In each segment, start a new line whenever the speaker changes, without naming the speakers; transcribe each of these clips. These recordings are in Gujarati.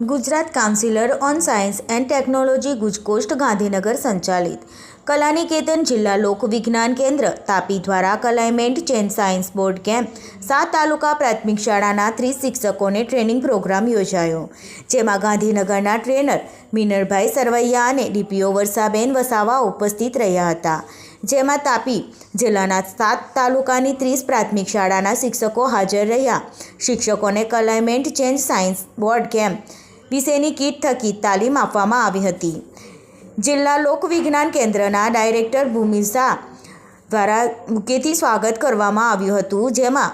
Gujarat councillor on science and technology ગુજકોસ્ટ Gandhinagar સંચાલિત. કલાનિકેતન જિલ્લા લોકવિજ્ઞાન કેન્દ્ર, તાપી દ્વારા climate change science board camp, સાત તાલુકા પ્રાથમિક શાળાના ત્રીસ શિક્ષકોને ટ્રેનિંગ પ્રોગ્રામ યોજાયો. જેમાં ગાંધીનગરના ટ્રેનર મિનરભાઈ સરવૈયા અને ડીપીઓ વર્ષાબેન વસાવા ઉપસ્થિત રહ્યા હતા. જેમાં તાપી જિલ્લાના સાત તાલુકાની ત્રીસ પ્રાથમિક શાળાના શિક્ષકો હાજર રહ્યા. શિક્ષકોને climate change science board camp વિશેની કીટ થકી તાલીમ આપવામાં આવી હતી. જિલ્લા લોકવિજ્ઞાન કેન્દ્રના ડાયરેક્ટર ભૂમિ દ્વારા બુકેથી સ્વાગત કરવામાં આવ્યું હતું, જેમાં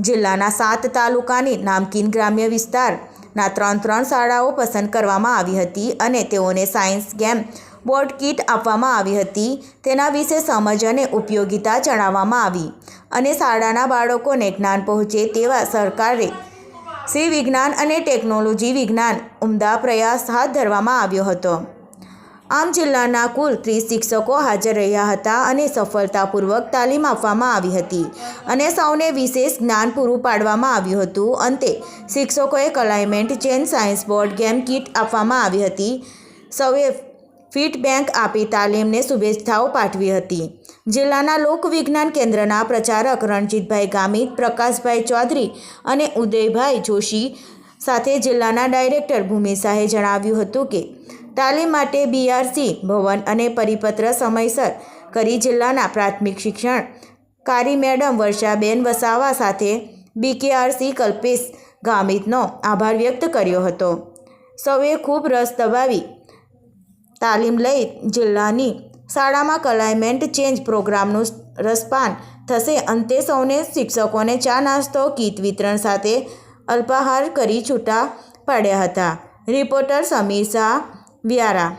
જિલ્લાના સાત તાલુકાની નામકીન ગ્રામ્ય વિસ્તારના ત્રણ ત્રણ શાળાઓ પસંદ કરવામાં આવી હતી અને તેઓને સાયન્સ ગેમ બોર્ડ કીટ આપવામાં આવી હતી. તેના વિશે સમજ અને ઉપયોગિતા જણાવવામાં આવી અને શાળાના બાળકોને જ્ઞાન પહોંચે તેવા સરકારે શ્રી વિજ્ઞાન અને ટેકનોલોજી વિજ્ઞાન ઉમદા પ્રયાસ હાથ ધરવામાં આવ્યો હતો. આમ જિલ્લાના કુલ ત્રીસ શિક્ષકો હાજર રહ્યા હતા અને સફળતાપૂર્વક તાલીમ આપવામાં આવી હતી અને સૌને વિશેષ જ્ઞાન પૂરું પાડવામાં આવ્યું હતું. અંતે શિક્ષકોએ climate change science board game kit આપવામાં આવી હતી. સૌએ ફીડબેક આપી તાલીમને શુભેચ્છાઓ પાઠવી હતી. જિલ્લાના લોકવિજ્ઞાન કેન્દ્રના પ્રચારક રણજીતભાઈ ગામિત, પ્રકાશભાઈ ચૌધરી અને ઉદયભાઈ જોશી સાથે જિલ્લાના ડાયરેક્ટર ભૂમિ શાહે જણાવ્યું હતું કે, તાલીમ માટે બીઆરસી ભવન અને પરિપત્ર સમયસર કરી જિલ્લાના પ્રાથમિક શિક્ષણ કારી મેડમ વર્ષાબેન વસાવા સાથે બીકેઆરસી કલ્પેશ ગામિતનો આભાર વ્યક્ત કર્યો હતો. સૌએ ખૂબ રસ દબાવી તાલીમ લઈ જિલ્લાની શાળામાં ક્લાઇમેટ ચેન્જ પ્રોગ્રામનું રસપાન થશે. અંતે સૌને શિક્ષકોને ચા નાસ્તો કીટ વિતરણ સાથે અલ્પાહાર કરી છૂટા પાડ્યા હતા. રિપોર્ટર સમીર શાહ વ્યારા